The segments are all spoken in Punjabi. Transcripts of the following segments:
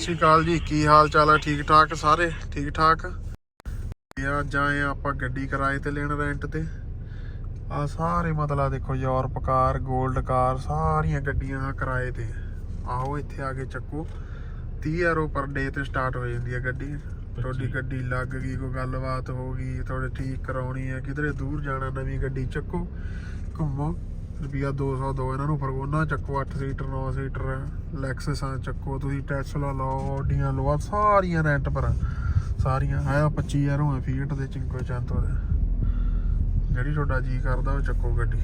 ਸਤਿ ਸ਼੍ਰੀ ਅਕਾਲ ਜੀ। ਕੀ ਹਾਲ ਚਾਲ ਹੈ ਠੀਕ ਠਾਕ ਸਾਰੇ? ਠੀਕ ਠਾਕ? ਆਏ ਹਾਂ ਆਪਾਂ ਗੱਡੀ ਕਿਰਾਏ ਤੇ ਲੈਣ ਰੈਂਟ ਤੇ। ਆ ਸਾਰੇ ਮਤਲਬ ਦੇਖੋ ਯੂਰਪ ਕਾਰ 골ਡ ਕਾਰ ਸਾਰੀਆਂ ਗੱਡੀਆਂ ਆਹ ਕਿਰਾਏ ਤੇ। ਆਓ ਇੱਥੇ ਆ ਕੇ ਚੱਕੋ। 30 ਯੂਰੋ ਪਰ ਡੇ ਤੇ ਸਟਾਰਟ ਹੋ ਜਾਂਦੀ ਹੈ ਗੱਡੀ। ਤੁਹਾਡੀ ਗੱਡੀ ਲੱਗ ਗਈ ਕੋਈ ਗੱਲਬਾਤ ਹੋ ਗਈ ਤੁਹਾਡੇ ਠੀਕ ਕਰਾਉਣੀ ਹੈ ਕਿਧਰੇ ਦੂਰ ਜਾਣਾ ਨਵੀਂ ਗੱਡੀ ਚੱਕੋ। ਘੁੰਮੋ। ਰੁਪਿਆ 200 ਦੋ ਇਹਨਾਂ ਨੂੰ ਫਰਗੋਨਾ ਚੱਕੋ 8 ਸੀਟਰ 9 ਸੀਟਰ ਲੈਕਸਸਾਂ ਚੱਕੋ। ਤੁਸੀਂ ਟੈਸਲਾ ਲਓ ਆਡੀਆਂ ਲਓ ਸਾਰੀਆਂ ਰੈਂਟ ਪਰ ਆ। ਸਾਰੀਆਂ ਆਇਆ 25000 ਹੋਏ ਫੀਟ ਦੇ ਚਿੰਕੋ ਚੰਤੋ ਦੇ। ਜਿਹੜੀ ਤੁਹਾਡਾ ਜੀ ਕਰਦਾ, ਉਹ ਚੱਕੋ ਗੱਡੀ।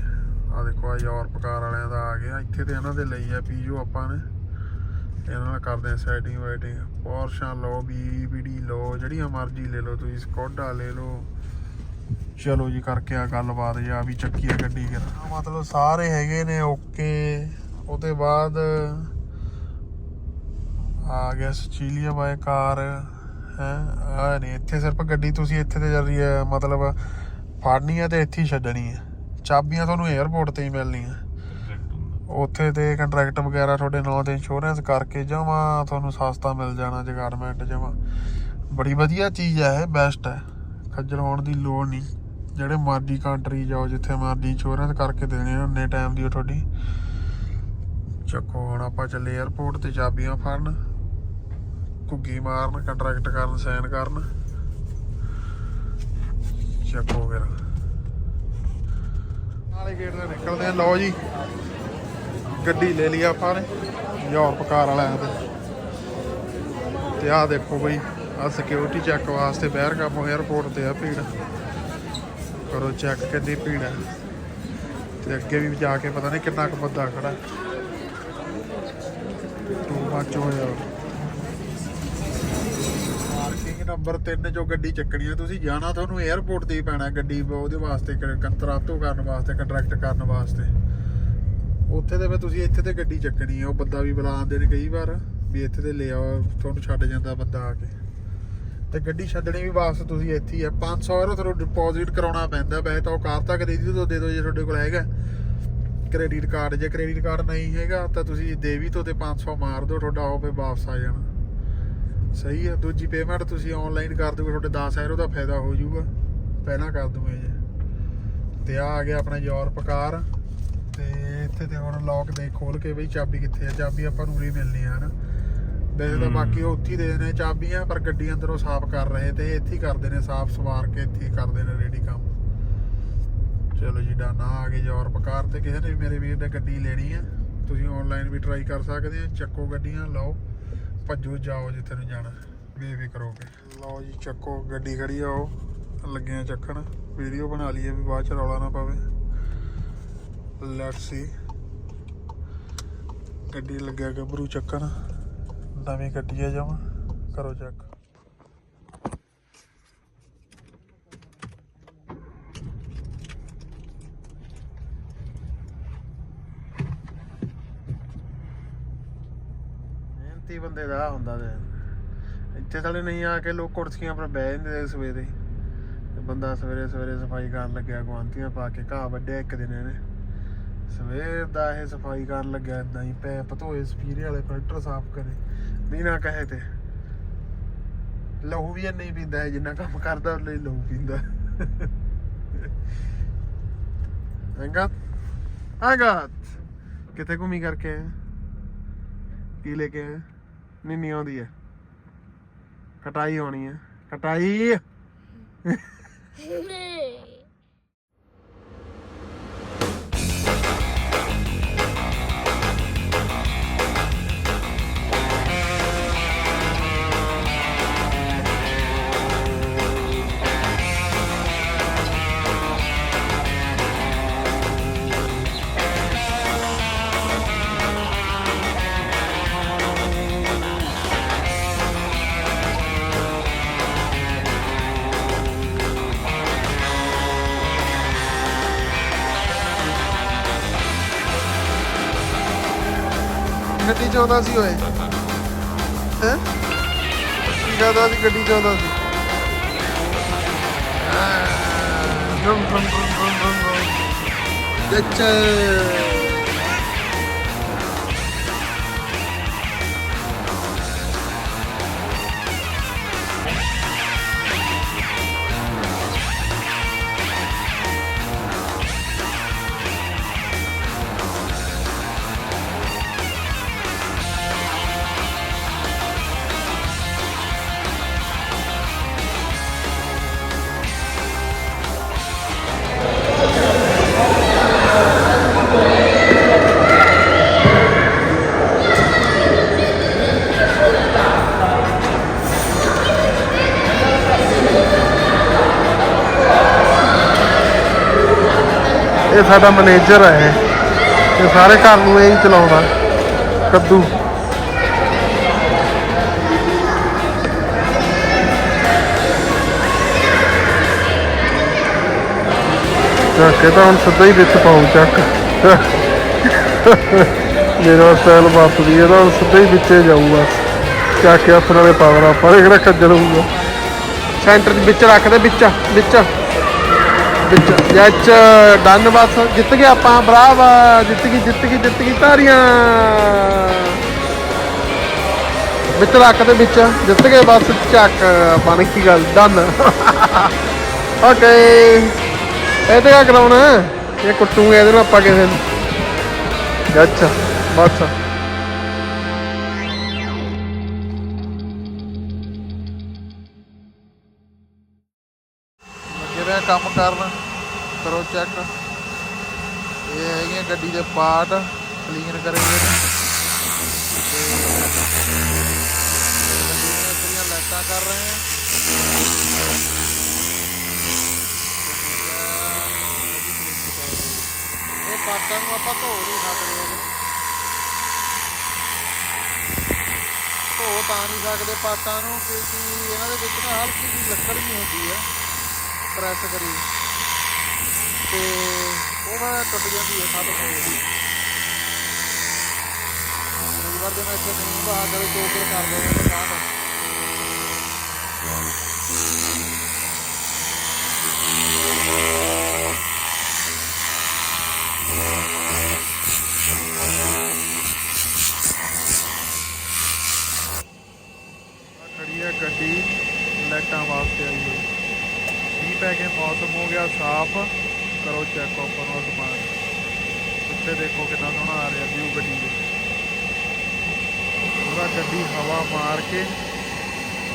ਆ ਦੇਖੋ ਆ ਯੂਰਪ ਕਾਰ ਵਾਲਿਆਂ ਦਾ ਆ ਗਿਆ। ਇੱਥੇ ਤੇ ਇਹਨਾਂ ਦੇ ਲਈ ਆ ਪੀਜੋ ਆਪਾਂ ਨੇ। ਇਹਨਾਂ ਨਾਲ ਕਰਦੇ ਆ ਸੈਟਿੰਗ ਵਾਈਟਿੰਗ ਪੋਰਸ਼ਾ ਲਓ ਬੀਬੀਡੀ ਲਓ, ਜਿਹੜੀਆਂ ਮਰਜ਼ੀ ਲੈ ਲਓ। ਤੁਸੀਂ ਸਕੋਡਾ ਲੈ ਲਓ। ਚਲੋ ਜੀ ਕਰਕੇ ਆ ਗੱਲਬਾਤ ਜੀ ਆ ਵੀ ਚੱਕੀ ਆ ਗੱਡੀ ਕਰ ਮਤਲਬ ਸਾਰੇ ਹੈਗੇ ਨੇ ਓਕੇ। ਉਹਦੇ ਬਾਅਦ ਆ ਗਿਆ ਸਚੀਲੀਆ ਬਾਈ ਕਾਰ ਹੈ ਆ ਨਹੀਂ ਇੱਥੇ ਸਿਰਫ ਗੱਡੀ ਤੁਸੀਂ ਇੱਥੇ ਤੇ ਜਰੀ ਮਤਲਬ ਫੜਨੀ ਹੈ ਤੇ ਇੱਥੇ ਹੀ ਛੱਡਣੀ ਹੈ। ਚਾਬੀਆਂ ਤੁਹਾਨੂੰ 에어ਪੋਰਟ ਤੇ ਹੀ। ਮਿਲਣੀਆਂ ਉੱਥੇ ਤੇ ਕੰਟਰੈਕਟ ਵਗੈਰਾ ਤੁਹਾਡੇ ਨਾਂ ਤੇ ਇੰਸ਼ੋਰੈਂਸ ਕਰਕੇ ਜਮਾ ਤੁਹਾਨੂੰ ਸਸਤਾ ਮਿਲ ਜਾਣਾ ਜਗਾਰਮੈਂਟ ਜਮਾ। ਬੜੀ ਵਧੀਆ ਚੀਜ਼ ਹੈ ਇਹ ਬੈਸਟ ਹੈ। ਖੱਜਲ ਹੋਣ ਦੀ ਲੋੜ ਨਹੀਂ। ਜਿਹੜੇ ਮਰਜ਼ੀ ਕੰਟਰੀ ਜਾਓ, ਜਿੱਥੇ ਮਰਜ਼ੀ ਇੰਸ਼ੋਰੈਂਸ ਕਰਕੇ ਦੇਣੇ ਆ, ਉਨੇ ਟਾਈਮ ਦੀ ਉਹ ਤੁਹਾਡੀ। ਚੱਕੋ, ਹੁਣ ਆਪਾਂ ਚੱਲੇ 에어ਪੋਰਟ ਤੇ, ਚਾਬੀਆਂ ਫੜਨ, ਘੁੱਗੀ ਮਾਰਨ ਕੰਟਰੈਕਟ ਕਰਨ ਸਾਈਨ ਕਰਨ। ਚੱਕੋ ਫਿਰ। ਨਾਲੇ ਗੇਟ ਤੋਂ ਨਿਕਲਦੇ ਆ। ਲਓ ਜੀ, ਗੱਡੀ ਲੈ ਲਈ ਆਪਾਂ ਨੇ, ਯੂਰਪ ਕਾਰ ਵਾਲਿਆਂ ਤੇ ਤੇ ਆਹ ਦੇਖੋ ਬਈ ਆ ਸਿਕਿਉਰਿਟੀ ਚੈੱਕ ਵਾਸਤੇ ਬਹਿਰ ਕਾਪੋ ਏਅਰਪੋਰਟ ਤੇ ਆ ਭੀੜ। ਕਰੋ ਚੈੱਕ ਕਿੰਨੀ ਭੀੜ ਹੈ। ਤੇ ਅੱਗੇ ਵੀ ਜਾ ਕੇ ਪਤਾ ਨਹੀਂ ਕਿੰਨਾ ਕੁ ਬੰਦਾ ਖੜਾ। ਟੂ ਮੱਚ ਹੋਇਆ। ਪਾਰਕਿੰਗ ਨੰਬਰ 3 ਜੋ ਗੱਡੀ ਚੱਕਣੀ ਹੈ ਤੁਸੀਂ ਜਾਣਾ ਤੁਹਾਨੂੰ ਏਅਰਪੋਰਟ ਤੇ ਹੀ ਪੈਣਾ ਗੱਡੀ, ਉਹਦੇ ਵਾਸਤੇ ਕੰਤਰਾਤੋ ਕਰਨ ਵਾਸਤੇ ਕੰਟਰੈਕਟ ਕਰਨ ਵਾਸਤੇ। ਉੱਥੇ ਤੇ ਫਿਰ ਤੁਸੀਂ ਇੱਥੇ ਤੇ ਗੱਡੀ ਚੱਕਣੀ ਹੈ ਉਹ ਬੰਦਾ ਵੀ ਬੁਲਾਉਂਦੇ ਨੇ ਕਈ ਵਾਰ, ਵੀ ਇੱਥੇ ਤੇ ਲੈ ਆਓ, ਤੁਹਾਨੂੰ ਛੱਡ ਜਾਂਦਾ ਬੰਦਾ ਆ ਕੇ। ਤੇ ਗੱਡੀ ਛੱਡਣੀ ਵੀ ਵਾਪਸ ਤੁਸੀਂ ਇੱਥੇ ਹੀ ਹੈ 500 ਯੂਰੋ ਤੁਹਾਨੂੰ ਡਿਪੋਜ਼ਿਟ ਕਰਾਉਣਾ ਪੈਂਦਾ ਵੈਸੇ ਤਾਂ ਉਹ ਕਾਰ ਤੱਕ ਦੇ ਦੀ ਤੋਂ ਦੇ ਦਿਓ ਜੇ ਤੁਹਾਡੇ ਕੋਲ ਹੈਗਾ। ਕ੍ਰੈਡਿਟ ਕਾਰਡ ਜੇ ਕ੍ਰੈਡਿਟ ਕਾਰਡ ਨਹੀਂ ਹੈਗਾ ਤਾਂ ਤੁਸੀਂ ਦੇ ਵੀ ਤੋਂ ਤੇ 500 ਮਾਰ ਦਿਓ, ਤੁਹਾਡਾ ਉਹ ਫੇ ਵਾਪਸ ਆ ਜਾਣਾ। ਸਹੀ ਹੈ ਦੂਜੀ ਪੇਮੈਂਟ ਤੁਸੀਂ ਆਨਲਾਈਨ ਕਰ ਦਿਓ ਤੁਹਾਡੇ 10 ਯੂਰੋ ਦਾ ਫਾਇਦਾ ਹੋ ਜਾਊਗਾ। ਪਹਿਲਾਂ ਕਰ ਦੂਗੇ ਜੇ ਤੇ ਆ ਆ ਗਿਆ ਆਪਣਾ ਯੂਰਪ ਕਾਰ ਤੇ ਇੱਥੇ ਤੇ ਹੁਣ ਲੌਕ ਦੇ ਖੋਲ ਕੇ ਬਈ ਚਾਬੀ ਕਿੱਥੇ ਆ? ਚਾਬੀ ਆਪਾਂ ਨੂੰ ਉਰੀ ਮਿਲਣੀ ਆ, ਹਨਾ? ਵੈਸੇ ਤਾਂ। ਬਾਕੀ ਉਹ ਉੱਥੇ ਦੇ ਨੇ ਚਾਬੀਆਂ ਪਰ ਗੱਡੀ ਅੰਦਰੋਂ ਸਾਫ਼ ਕਰ ਰਹੇ ਤੇ ਇੱਥੇ ਹੀ ਕਰਦੇ ਨੇ ਸਾਫ਼ ਸਵਾਰ ਕੇ ਇੱਥੇ ਹੀ ਕਰਦੇ ਨੇ ਰੈਡੀ ਕੰਮ। ਚਲੋ ਜੀ ਡਾਨਾ। ਆ ਗਏ ਯੂਰਪ ਕਾਰ ਤੇ ਕਿਸੇ ਨੇ ਵੀ ਮੇਰੇ ਵੀਰ ਨੇ ਗੱਡੀ ਲੈਣੀ ਆ ਤੁਸੀਂ ਆਨਲਾਈਨ ਵੀ ਟਰਾਈ ਕਰ ਸਕਦੇ ਆ ਚੱਕੋ ਗੱਡੀਆਂ ਲਓ। ਭੱਜੋ ਜਾਓ ਜਿੱਥੇ ਨੂੰ ਜਾਣਾ। ਬੇਫਿਕਰ ਹੋ ਕੇ। ਲਓ ਜੀ ਚੱਕੋ। ਗੱਡੀ ਖੜੀ ਆ ਉਹ। ਲੱਗੇ ਆ ਚੱਕਣ। ਵੀਡੀਓ ਬਣਾ ਲਈਏ ਵੀ ਬਾਅਦ ਚ ਰੌਲਾ ਨਾ ਪਵੇ। ਲੈਟਸ ਸੀ ਗੱਡੀ ਲੱਗਿਆ ਗੱਭਰੂ ਚੱਕਣ। ਨਵੀਂ ਗੱਡੀ ਆ ਜਾਵਾਂ ਕਰੋ ਚੈੱਕ ਮਿਹਨਤੀ ਬੰਦੇ ਦਾ ਹੁੰਦਾ ਤੇ। ਇੱਥੇ ਸਾਲੇ ਨਹੀਂ ਆ ਕੇ ਲੋਕ ਕੁਰਸੀਆਂ ਪਰ ਬਹਿ ਜਾਂਦੇ ਸਵੇਰੇ। ਤੇ ਬੰਦਾ ਸਵੇਰੇ ਸਵੇਰੇ ਸਫ਼ਾਈ ਕਰਨ ਲੱਗਿਆ ਗੁਆਂਤੀਆਂ ਪਾ ਕੇ ਘਾਹ ਵੱਢਿਆ ਇੱਕ ਦਿਨ ਇਹਨੇ। ਸਵੇਰ ਦਾ ਇਹ ਸਫ਼ਾਈ ਕਰਨ ਲੱਗਿਆ ਇਦਾਂ ਹੀ ਪੈਪ ਧੋਏ, ਸਪੀਰੇ ਵਾਲੇ ਫਿਲਟਰ ਸਾਫ਼ ਕਰੇ। ਬਿਨਾ ਕਹੇ ਤੇ। ਲਹੂ ਵੀ ਨਹੀਂ ਪੀਂਦਾ ਜਿੰਨਾ ਕੰਮ ਕਰਦਾ ਉਹ ਲਈ ਲਹੂ ਪੀਂਦਾ ਅੰਗਾ ਅੰਗਾ ਕਿੱਥੇ ਘੁੰਮੀ ਕਰਕੇ ਆਇਆ? ਕੀ ਲੈ ਕੇ ਆਇਆ? ਨਹੀਂ ਨਹੀਂ ਆਉਂਦੀ ਹੈ। ਕਟਾਈ ਹੋਣੀ ਹੈ। ਕਟਾਈ! ਗੱਡੀ ਚਾਹੁੰਦਾ ਸੀ ਓਏ। ਹੈ? ਕੀ ਕਹਦਾ ਸੀ ਗੱਡੀ ਚਾਹੁੰਦਾ ਸੀ? ਰਮ ਰਮ ਰਮ ਰਮ ਰਮ ਰਮ ਸਾਡਾ ਮੈਨੇਜਰ ਹੈ ਇਹ। ਸਾਰੇ ਘਰ ਨੂੰ ਇਹ ਹੀ ਚਲਾਉਂਦਾ। ਕੱਦੂ। ਚੱਕ ਇਹ ਤਾਂ ਹੁਣ ਸਿੱਧਾ ਹੀ ਵਿੱਚ ਪਾਉ, ਚੱਕ। ਮੇਰਾ ਸਟਾਈਲ ਵਾਪਰੀ ਇਹਦਾ ਹੁਣ ਸਿੱਧਾ ਹੀ ਵਿੱਚੇ ਜਾਊਗਾ ਬਸ। ਚੱਕ ਕੇ ਹੱਥ ਨਾਲੇ ਪਾਵਰ ਆ ਪਰ ਕਿਹੜਾ ਖੱਜਲ ਹੋਊਗਾ। ਸੈਂਟਰ ਦੇ ਵਿੱਚ ਰੱਖ ਦੇ ਵਿੱਚ ਵਿੱਚ। ਵਿੱਚ। ਜੱਜ, ਡਨ ਜਿੱਤ ਗਏ ਆਪਾਂ, ਬਰਾਵਾ, ਜਿੱਤ ਗਈ ਜਿੱਤ ਗਈ ਜਿੱਤ ਗਈ ਤਾਰੀਆਂ ਵਿੱਚ ਰੱਖ ਦੇ ਵਿੱਚ, ਜਿੱਤ ਗਏ ਬਸ, ਚੱਕ ਬਣ ਕੀ ਗੱਲ, ਡਨ। ਓਕੇ, ਇਹ ਤੇ ਕਾ ਕਰਾਉਣਾ ਇਹ ਕੁੱਟੂਗੇ ਇਹਦੇ ਨਾਲ ਆਪਾਂ ਕਿਸੇ ਨੂੰ। ਅੱਛਾ ਬਸ। ਲੱਗੇ ਕੰਮ ਕਰਨ। ਚੈੱਕ ਇਹ ਹੈਗੇ ਗੱਡੀ ਦੇ ਪਾਰਟ ਕਲੀਨ ਕਰੇਗੇ। ਨੇ ਤੇ ਗੱਡੀ ਲਾਈਟਾਂ ਕਰ ਰਹੇ ਹਾਂ। ਇਹ ਪਾਰਟਾਂ ਨੂੰ ਆਪਾਂ ਧੋ ਨਹੀਂ ਸਕਦੇ ਧੋ ਤਾਂ ਨਹੀਂ ਸਕਦੇ ਪਾਰਟਾਂ ਨੂੰ, ਕਿਉਂਕਿ ਇਹਨਾਂ ਦੇ ਵਿੱਚ ਨਾ ਹਲਕੀ ਜਿਹੀ ਲੱਕੜ ਵੀ ਹੁੰਦੀ ਆ। ਪ੍ਰੈਸ ਕਰੀ। ਤੇ ਉਹ ਨਾ ਟੁੱਟ ਜਾਂਦੀ ਹੈ ਖਤਮ ਹੋ ਜਾਂਦੀ ਹੈ ਕਈ ਵਾਰ ਜਦੋਂ ਇੱਥੇ ਨਹੀਂ ਬਾਹਰ ਕਦੇ ਦੋ ਫਿਰ ਕਰ ਦਿੰਦੇ ਨੇ ਬਾਅਦ ਆਹ ਖੜੀ ਹੈ ਗੱਡੀ ਲਾਈਟਾਂ ਵਾਸਤੇ ਆਈ ਹੋਈ ਮੀਂਹ ਪੈ ਕੇ ਮੌਸਮ ਹੋ ਗਿਆ ਸਾਫ਼ ਕਰੋ ਚੈੱਕ ਓਪਨ ਹੋ ਸਮਾਨ ਉੱਤੇ ਦੇਖੋ ਕਿੰਨਾ ਸੋਹਣਾ ਆ ਰਿਹਾ ਵਿਊ ਗੱਡੀ ਦੇ। ਪੂਰਾ ਗੱਡੀ ਹਵਾ ਮਾਰ ਕੇ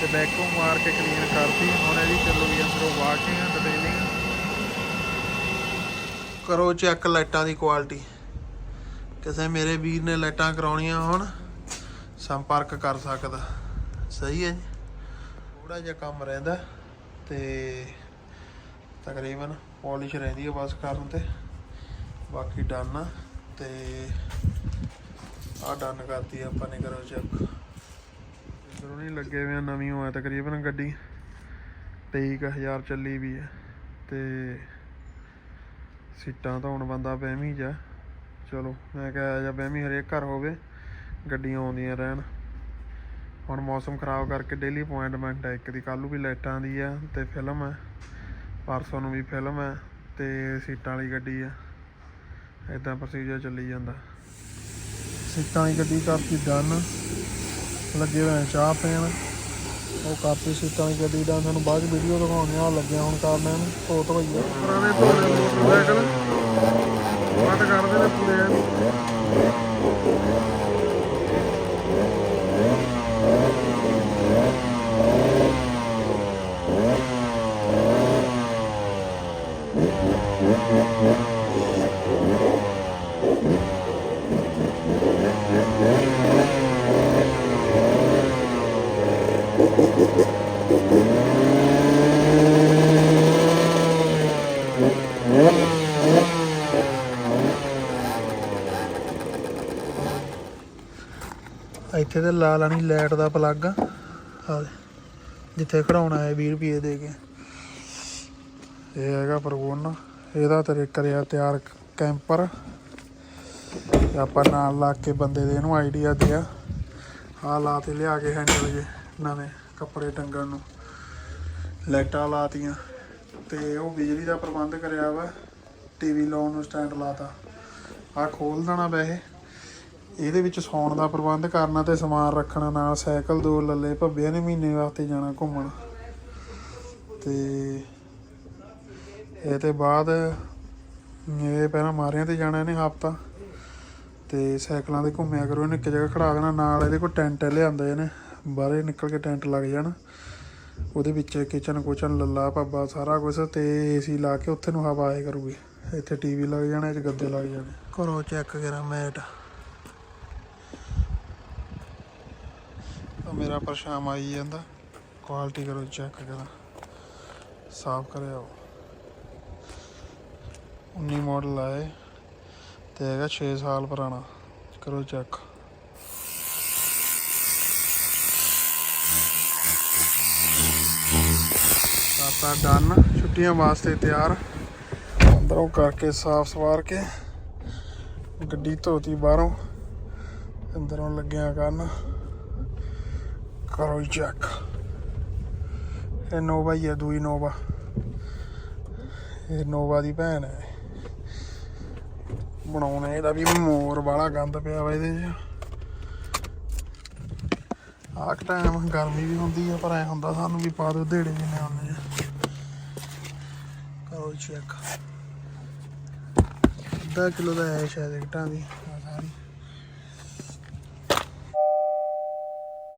ਤੇ ਬੈਕੋਂ ਮਾਰ ਕੇ ਕਲੀਨ ਕਰਤੀ। ਹੁਣ ਇਹਦੀ ਚੱਲੂਗੀ ਅੰਦਰੋਂ ਵਾਕਿੰਗ ਡਿਟੇਲਿੰਗ ਕਰੋ ਚੈੱਕ ਲਾਈਟਾਂ ਦੀ ਕੁਆਲਿਟੀ ਕਿਸੇ ਮੇਰੇ ਵੀਰ ਨੇ ਲਾਈਟਾਂ ਕਰਾਉਣੀਆਂ ਹੋਣ, ਸੰਪਰਕ ਕਰ ਸਕਦਾ। ਸਹੀ ਹੈ ਜੀ। ਥੋੜਾ ਜਿਹਾ ਕੰਮ ਰਹਿੰਦਾ ਤੇ ਤਕਰੀਬਨ ਪਾਲਿਸ਼ ਰਹਿੰਦੀ ਹੈ ਬਸ ਕਰਨ ਤੇ। ਬਾਕੀ ਡਨ ਆ ਤੇ ਆ ਡਨ ਕਰਤੀ ਆਪਾਂ ਨੇ ਕਰੋ ਚੈੱਕ ਇਧਰੋਂ ਨਹੀਂ ਲੱਗੇ ਹੋਏ ਆ, ਨਵੀਂ ਹੋਇਆ ਤਕਰੀਬਨ ਗੱਡੀ। 23000 ਚੱਲੀ ਵੀ ਹੈ ਤੇ ਸੀਟਾਂ ਤਾਂ ਹੁਣ ਬੰਦਾ ਬਹਿਮੀ ਜਾ ਚਲੋ ਮੈਂ ਕਿਹਾ ਜਾਂ ਬਹਿਮੀ ਹਰੇਕ ਘਰ ਹੋਵੇ ਗੱਡੀਆਂ ਆਉਂਦੀਆਂ ਰਹਿਣ। ਹੁਣ ਮੌਸਮ ਖਰਾਬ ਕਰਕੇ ਡੇਲੀ ਅਪਾਇੰਟਮੈਂਟ ਹੈ ਇੱਕ ਦੀ ਕੱਲ੍ਹ ਵੀ ਲਾਈਟਾਂ ਦੀ ਆ ਤੇ ਫਿਲਮ ਹੈ ਪਰਸੋਂ ਨੂੰ ਵੀ ਫਿਲਮ ਹੈ ਤੇ ਸੀਟਾਂ ਵਾਲੀ ਗੱਡੀ ਆ ਇਦਾਂ ਪ੍ਰੋਸੀਜਰ ਚੱਲੀ ਜਾਂਦਾ। ਸੀਟਾਂ ਵਾਲੀ ਗੱਡੀ ਕਰਤੀ ਡਨ ਲੱਗੇ ਹੋਏ ਚਾਹ ਪੀਣ। ਉਹ ਕਰਤੀ ਸੀਟਾਂ ਵਾਲੀ ਗੱਡੀ ਦਾ ਤੁਹਾਨੂੰ ਬਾਅਦ ਵੀਡੀਓ ਦਿਖਾਉਣੇ ਆ ਲੱਗਿਆ ਹੁਣ ਕਰਨ ਇਹਨੂੰ ਧੋ ਧੋਈਏ ਪੁਰਾਣੇ ਧੋਲੇ ਮੋਟਰਸਾਈਕਲ ਕੱਟ ਕਰਦੇ ਨੇ ਪੂਰੇ। ਇੱਥੇ ਤੇ ਲਾ ਲੈਣੀ ਲਾਈਟ ਦਾ ਪਲੱਗ। ਆ ਜਿੱਥੇ ਖੜਾਉਣਾ ਹੈ 20 ਰੁਪਏ ਦੇ ਕੇ। ਇਹ ਹੈਗਾ ਪਰਗੋਨ। ਇਹਦਾ ਤੇਰੇ ਕਰਿਆ ਤਿਆਰ ਕੈਂਪਰ। ਆਪਾਂ ਨਾਲ ਲਾ ਕੇ ਬੰਦੇ ਦੇ ਇਹਨੂੰ ਆਈਡੀਆ ਦਿਆ। ਆ ਲਾ ਤੇ ਲਿਆ ਕੇ ਹੈਂਡਲ ਜੇ ਨਵੇਂ ਕੱਪੜੇ ਟੰਗਣ ਨੂੰ। ਲਾਈਟਾਂ ਲਾਤੀਆਂ। ਤੇ ਉਹ ਬਿਜਲੀ ਦਾ ਪ੍ਰਬੰਧ ਕਰਿਆ ਵਾ। ਟੀਵੀ ਲਾਉਣ ਨੂੰ ਸਟੈਂਡ ਲਾਤਾ। ਆ ਖੋਲ ਦੇਣਾ ਵੈਸੇ। ਇਹਦੇ ਵਿੱਚ ਸੌਣ ਦਾ ਪ੍ਰਬੰਧ ਕਰਨਾ ਤੇ ਸਮਾਨ ਰੱਖਣਾ ਨਾਲ ਸਾਈਕਲ, ਦੋ ਲੱਲੇ ਭੱਬਿਆਂ ਨੇ ਮਹੀਨੇ ਵਾਸਤੇ ਜਾਣਾ ਘੁੰਮਣ। ਤੇ ਇਹ ਤੇ ਬਾਅਦ ਇਹ ਪਹਿਲਾਂ ਮਾਰਿਆਂ ਤੇ ਜਾਣਾ ਇਹਨੇ ਹਫਤਾ। ਤੇ ਸਾਈਕਲਾਂ ਤੇ ਘੁੰਮਿਆ ਕਰੋ, ਇਹਨੇ ਇੱਕ ਜਗ੍ਹਾ ਖੜਾ ਦੇਣਾ, ਨਾਲ ਇਹਦੇ ਕੋਲ ਟੈਂਟ ਲਿਆਂਦਾ ਇਹਨੇ। ਬਾਹਰੇ ਨਿਕਲ ਕੇ ਟੈਂਟ ਲੱਗ ਜਾਣਾ। ਉਹਦੇ ਵਿੱਚ ਕਿਚਨ ਕੁਚਨ, ਲੱਲਾ ਪੱਬਾ ਸਾਰਾ ਕੁਝ ਤੇ ਏਸੀ ਲਾ ਕੇ ਉੱਥੇ ਨੂੰ ਹਵਾ ਆਏ ਕਰੂਗੀ। ਇੱਥੇ ਟੀਵੀ ਲੱਗ ਜਾਣਾ, ਇਹ 'ਚ ਗੱਦੇ ਲੱਗ ਜਾਣੇ। ਘਰੋਂ ਚੈੱਕ ਕਰਾਂ, ਮੈਟ। ਤਾਂ ਮੇਰਾ ਪਰਛਾਮ ਆਈ ਜਾਂਦਾ। ਕੁਆਲਿਟੀ ਕਰੋ ਚੈੱਕ ਕਰਾਂ। ਸਾਫ਼ ਕਰਿਆ 19 ਮਾਡਲ ਆਏ ਇਹ ਤੇ ਹੈਗਾ 6 ਸਾਲ ਪੁਰਾਣਾ। ਕਰੋ ਚੈੱਕ ਆਪਾਂ ਡਨ ਛੁੱਟੀਆਂ ਵਾਸਤੇ ਤਿਆਰ। ਅੰਦਰੋਂ ਕਰਕੇ ਸਾਫ਼ ਸਵਾਰ ਕੇ। ਗੱਡੀ ਧੋਤੀ ਬਾਹਰੋਂ। ਅੰਦਰੋਂ ਲੱਗਿਆ ਕਰਨ ਕਰੋ ਚੈੱਕ ਇਹ ਨੋਵਾ ਹੀ ਹੈ ਦੂਈ ਨੋਵਾ ਇਹ ਨੋਵਾ ਦੀ ਭੈਣ ਹੈ ਬਣਾਉਣੇ ਇਹਦਾ ਵੀ ਮੋਰ ਵਾਲਾ ਗੰਦ ਪਿਆ ਵਾ ਇਹਦੇ 'ਚ ਆਹ ਟਾਈਮ ਗਰਮੀ ਵੀ ਹੁੰਦੀ ਆ ਪਰ ਐ ਹੁੰਦਾ ਸਾਨੂੰ ਵੀ ਪਾ ਦਿਓ ਢੇੜੇ ਜਿੰਨੇ ਆਉਂਦੇ ਆ ਕਰੋ ਚੈੱਕ ਅੱਧਾ ਕਿਲੋ ਦਾ ਹੈ ਸ਼ਾਇਦ ਇਕਟਾਂ ਦੀ